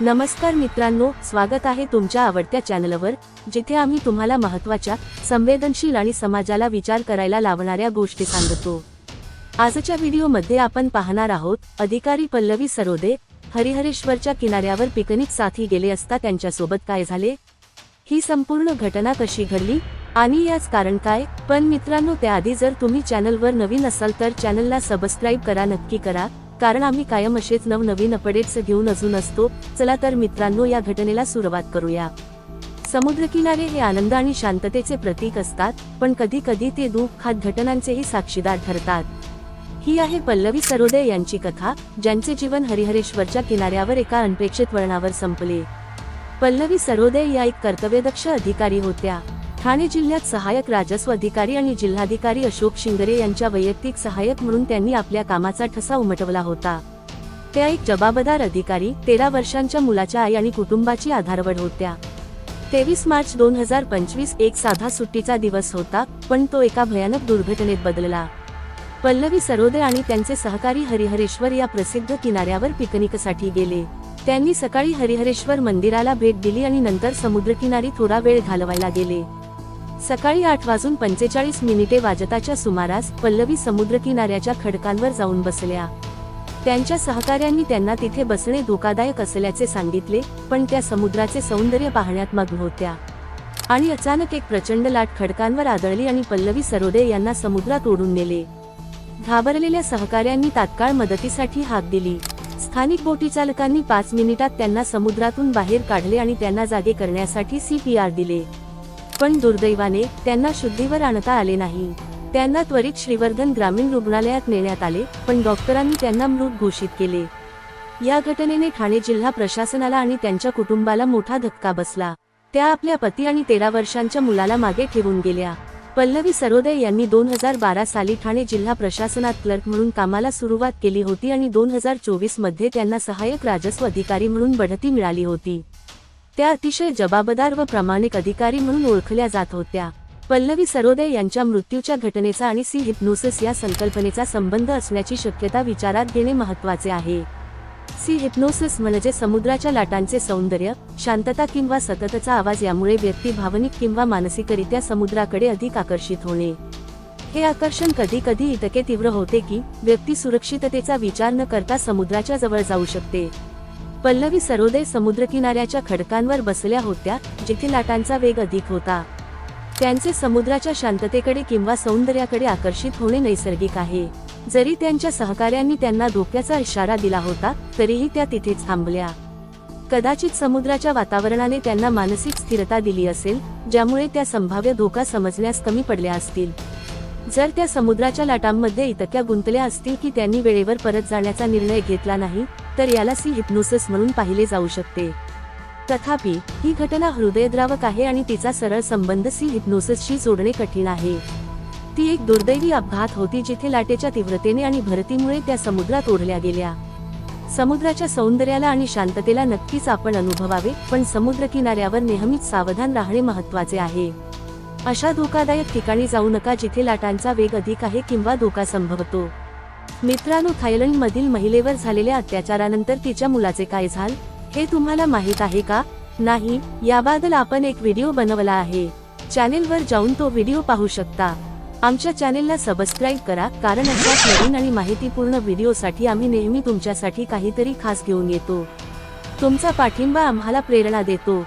नमस्कार मित्रांनो स्वागत आहे तुमच्या आवडत्या चॅनलवर जिथे आम्ही तुम्हाला महत्त्वाच्या संवेदनशील आणि समाजाला विचार करायला लावणाऱ्या गोष्टी सांगतो. आजच्या व्हिडिओमध्ये आपण पाहणार आहोत अधिकारी पल्लवी सरोदे हरिहरेश्वरच्या किनाऱ्यावर पिकनिक साथी गेले असता त्यांच्यासोबत काय झाले? ही संपूर्ण घटना कशी घडली? आणि याच कारण काय? पण मित्रांनो त्याआधी जर तुम्ही चॅनलवर नवीन असाल तर चॅनलला सबस्क्राईब करा नक्की करा. कारण आम्ही कायम असेच नवनवीन अपडेट्स घेऊन अजून असतो. चला तर मित्रांनो या घटनेला सुरुवात करूया. समुद्रकिनारे हे आनंद आणि शांततेचे प्रतीक असतात पण कधी कधी ते दुःखात घटनांचेही साक्षीदार ठरतात. ही आहे पल्लवी सरोदय यांची कथा ज्यांचे जीवन हरिहरेश्वरच्या किनाऱ्यावर एका अनपेक्षित वळणावर संपले. पल्लवी सरोदय या एक कर्तव्यदक्ष अधिकारी होत्या. ठाणे जिल्ह्यात सहाय्यक राजस्व अधिकारी आणि जिल्हाधिकारी अशोक शिंगरे यांच्या वैयक्तिक सहाय्यक म्हणून त्यांनी आपल्या कामाचा ठसा उमटवला होता. त्या एक जबाबदार अधिकारी तेरा वर्षांच्या मुलाच्या आई आणि कुटुंबाची आधारवड होत्या. तेवीस मार्च दोन हजार पंचवीस एक साधा सुट्टीचा दिवस होता पण तो एका भयानक दुर्घटनेत बदलला. पल्लवी सरोदे आणि त्यांचे सहकारी हरिहरेश्वर या प्रसिद्ध किनाऱ्यावर पिकनिकसाठी गेले. त्यांनी सकाळी हरिहरेश्वर मंदिराला भेट दिली आणि नंतर समुद्रकिनारी थोडा वेळ घालवायला गेले. सकाळी आठ वाजून पंचेचाळीस मिनिटे वाजताच्या सुमारास पल्लवी समुद्रकिनाऱ्याच्या खडकांवर जाऊन बसल्या. त्यांच्या सहकाऱ्यांनी त्यांना तिथे बसणे धोकादायक असल्याचे सांगितले पण त्या समुद्राचे सौंदर्य पाहण्यात मग्न होत्या. आणि अचानक एक प्रचंड लाट खडकांवर आदळली आणि पल्लवी सरोदे यांना समुद्रात ओढून नेले. घाबरलेल्या सहकाऱ्यांनी तात्काळ मदतीसाठी हाक दिली. स्थानिक बोटी चालकांनी पाच मिनिटात त्यांना समुद्रातून बाहेर काढले आणि त्यांना जागे करण्यासाठी सीपीआर दिले. पण दुर्दैवाने त्यांना शुद्धीवर आणता आले नाही. त्यांना त्वरित श्रीवर्धन ग्रामीण रुग्णालयात नेण्यात आले पण डॉक्टरांनी त्यांना मृत घोषित केले. या घटनेने ठाणे जिल्हा प्रशासनाला आणि त्यांच्या कुटुंबाला मोठा धक्का बसला. त्या आपल्या पती आणि तेरा वर्षांच्या मुलाला मागे ठेवून गेल्या. पल्लवी सरोदय यांनी दोन हजार बारा साली ठाणे जिल्हा प्रशासनात क्लर्क म्हणून कामाला सुरुवात केली होती आणि दोन हजार चोवीसमध्ये त्यांना सहाय्यक राजस्व अधिकारी म्हणून बढती मिळाली होती. त्या अतिशय जबाबदार व प्रामाणिक अधिकारी म्हणून ओळखल्या जात होत्या. पल्लवी सरोदे यांच्या मृत्यूच्या घटनेचा आणि सी. हिप्नोसिस या संकल्पनेचा संबंध असण्याची शक्यता विचारात घेणे महत्त्वाचे आहे. सी. हिप्नोसिस म्हणजे समुद्राच्या लाटांचे सौंदर्य शांतता किंवा सततचा आवाज यामुळे व्यक्ती भावनिक किंवा मानसिकरित्या समुद्राकडे अधिक आकर्षित होणे. हे आकर्षण कधी कधी इतके तीव्र होते की व्यक्ती सुरक्षिततेचा विचार न करता समुद्राच्या जवळ जाऊ शकते. पल्लवी सरोदे समुद्रकिनाऱ्याच्या खडकांवर बसल्या होत्या जिथे लाटांचा वेग अधिक होता. त्यांचे समुद्राच्या शांततेकडे किंवा सौंदर्याकडे आकर्षित होणे नैसर्गिक आहे. जरी त्यांच्या सहकाऱ्यांनी त्यांना धोक्याचा इशारा दिला होता तरीही त्या तिथेच थांबल्या. कदाचित समुद्राच्या वातावरणाने त्यांना मानसिक स्थिरता दिली असेल ज्यामुळे त्या संभाव्य धोका समजण्यास कमी पडल्या असतील. जर त्या समुद्राच्या लाटांमध्ये इतक्या गुंतल्या असतील की त्यांनी वेळेवर परत जाण्याचा निर्णय घेतला नाही तर याला सी हिप्नोसिस म्हणून पाहिले जाऊ शकते. तथापि ही घटना हृदयद्रावक आहे आणि तिचा सरळ संबंध सी हिप्नोसिसशी जोडणे कठीण आहे. ती एक दुर्दैवी अपघात होती जिथे लाटेच्या तीव्रतेने आणि भरतीमुळे त्या समुद्रात ओढल्या गेल्या. समुद्राच्या सौंदर्याला आणि शांततेला नक्कीच आपण अनुभवावे पण समुद्र किनाऱ्यावर नेहमीच सावधान राहणे महत्त्वाचे आहे. अशा धोकादायक ठिकाणी जाऊ नका जिथे लाटांचा वेग अधिक आहे किंवा धोका संभवतो. मित्रांनो थायलंड मधील महिलेवर झालेल्या अत्याचारानंतर तिच्या मुलाचे काय झाल हे तुम्हाला माहीत आहे का? नाही याबद्दल आपण एक व्हिडिओ बनवला आहे. चॅनेलवर जाऊन तो व्हिडिओ पाहू शकता. आमच्या चॅनेलला सबस्क्राईब करा कारण अशाच नवीन आणि माहितीपूर्ण व्हिडिओसाठी आम्ही नेहमी तुमच्यासाठी काहीतरी खास घेऊन येतो. तुमचा पाठिंबा आम्हाला प्रेरणा देतो.